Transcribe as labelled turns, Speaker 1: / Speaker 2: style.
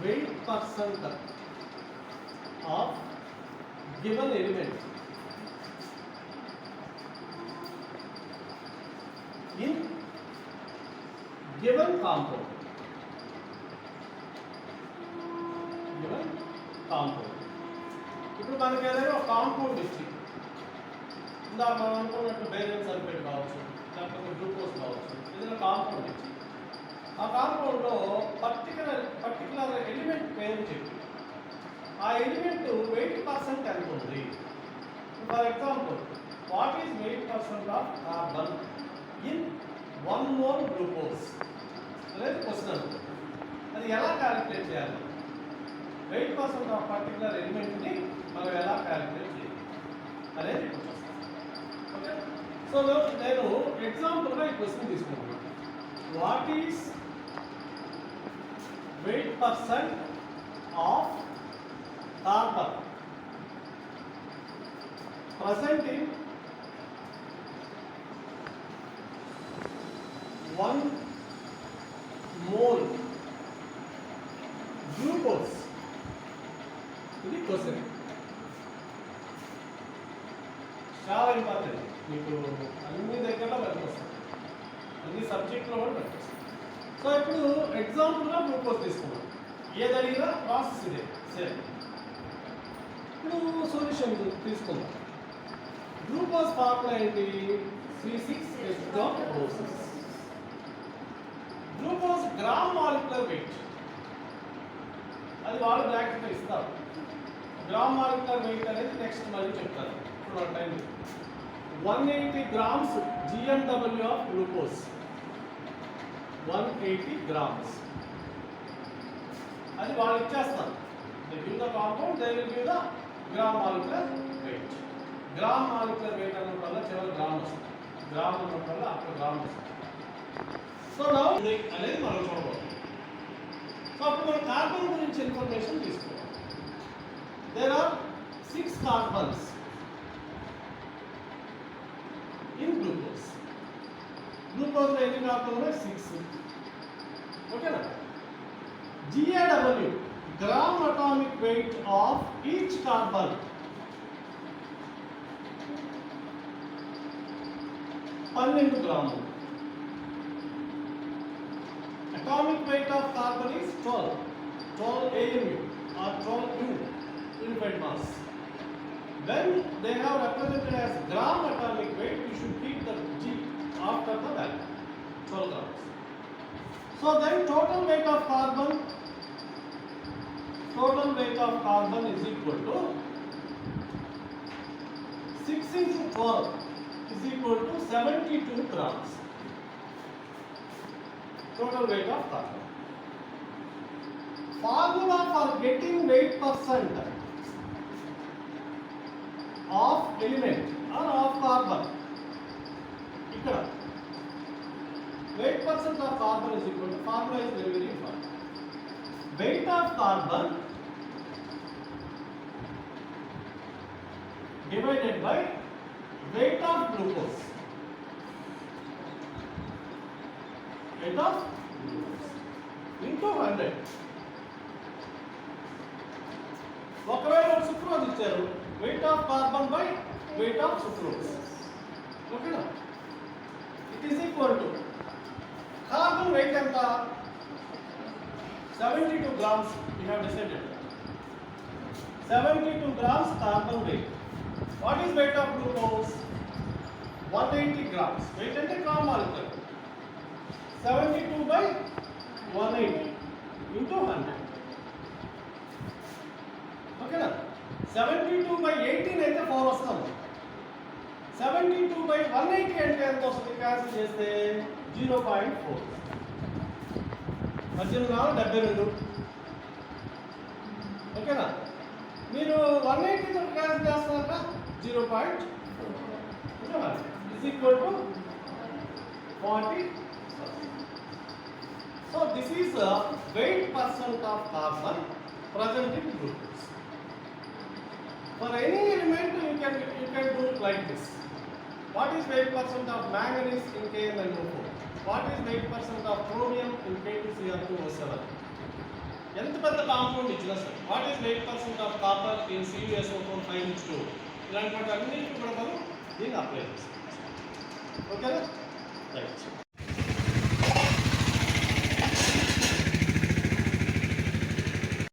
Speaker 1: weight percent of given element in given compound. Given compound. ఇప్పుడు మనకి ఏదైనా ఒక కాంపౌండ్ ఇచ్చి ఇందాక మనం అనుకున్నట్టు బేరియల్ సల్ఫేట్ కావచ్చు లేకపోతే గ్లూకోజ్ కావచ్చు ఏదైనా కాంపౌండ్ ఇచ్చి ఆ కాంపౌండ్లో పర్టికులర్ పర్టికులర్ ఎలిమెంట్ పేరు చెప్పి. ఆ ఎలిమెంట్ వెయిట్ పర్సెంట్ అనుకుంది for example what is weight percent of carbon in one mole glucose అనేది క్వశ్చన్ అది ఎలా క్యాలిక్యులేట్ చేయాలి? వెయిట్ పర్సెంట్ ఆఫ్ పర్టికులర్ ఎలిమెంట్ని మనం ఎలా క్యాలిక్యులేట్ చేయాలి? అనేది ఓకే సో నేను ఎగ్జాంపుల్గా ఈ క్వశ్చన్ తీసుకుంటున్నాను what is weight percent of carbon present in one mole glucose ఇది క్వశ్చన్ చాలా ఇంపార్టెంట్ మీకు అన్ని దగ్గరలో పనికొస్తుంది ఈ సబ్జెక్ట్లో కూడా పెట్టచ్చు సో ఇప్పుడు ఎగ్జాంపుల్గా గ్లూకోజ్ తీసుకున్నాం ఏదడిగినా ప్రాసెస్ ఇదే సేమ్ ఇప్పుడు సొల్యూషన్ తీసుకుందాం. గ్లూకోజ్ ఫార్ములా ఏంటి? సి సిక్స్ ఎస్డాక్రోసిస్ గ్లూకోజ్ గ్రామ్ మాలిక్యులర్ వెయిట్ అది వాళ్ళు బ్రాకెట్లో ఇస్తారు. గ్రామ్ మాలిక్యులర్ వెయిట్ అనేది నెక్స్ట్ మళ్ళీ చెప్తారు. ఇప్పుడు time one eighty grams GMW of glucose one eighty grams. అది వాళ్ళు ఇచ్చేస్తారు. They give the compound they will give the gram molecular weight gram molecular weight అన్నప్పుడు వల్ల చివరి గ్రామ్ వస్తుంది. గ్రామ్ అన్నప్పుడు వల్ల అక్కడ గ్రామ్ వస్తుంది. సో నా అనేది మనం చూడబోతుంది సో అప్పుడు మనం కార్బన్ గురించి ఇన్ఫర్మేషన్ తీసుకోవాలి. There are six carbons గ్లూకోజ్లో ఎన్ని కార్బన్ ఉన్నాయి సిక్స్ ఓకేనా GAW gram atomic weight of each carbon పన్నెండు గ్రాములు atomic weight of carbon is twelve twelve AMU or twelve U unified mass when they have represented as gram atomic weight you should keep the g after the value 12 grams so then total weight of carbon total weight of carbon is equal to 6 into 12 is equal to 72 grams. Total weight of carbon. Formula for getting weight percent of element or of carbon. ఇక్కడ weight percent of carbon is equal to formula is very very important. Weight of carbon divided by weight of glucose. Weight of glucose into 100. ఒకవేళ sucrose ఇచ్చారు weight of carbon by weight of sucrose ఓకేనా it is equal to carbon weight ఎంత seventy two grams you have decided seventy two grams carbon weight what is weight of glucose one eighty grams weight అంటే కామాల్ molecular. Seventy two by one eighty into hundred ఓకేనా seventy two by eighteen అయితే four వస్తాం seventy two by one eighty అంటే ఎంత వస్తుంది? Cancel చేస్తే zero point four. పద్దెనిమిది కావాలి డెబ్బై రెండు. ఓకేనా? మీరు వన్ ఎయిటీ క్యాన్సిల్ చేస్తున్నారా? Zero point is equal to forty so this is weight percent of carbon present in glucose. For any element you can you can do like this. What is weight percent of manganese in KMnO4? What is weight percent of chromium in K2Cr2O7? ఎంత పెద్ద compound ఇచ్చినా sir what is eight percent of copper in C U S O four five H two ఇలాంటి వాటి అన్నింటికి కూడా మనం దీన్ని apply చేస్తాం ఓకేనా రైట్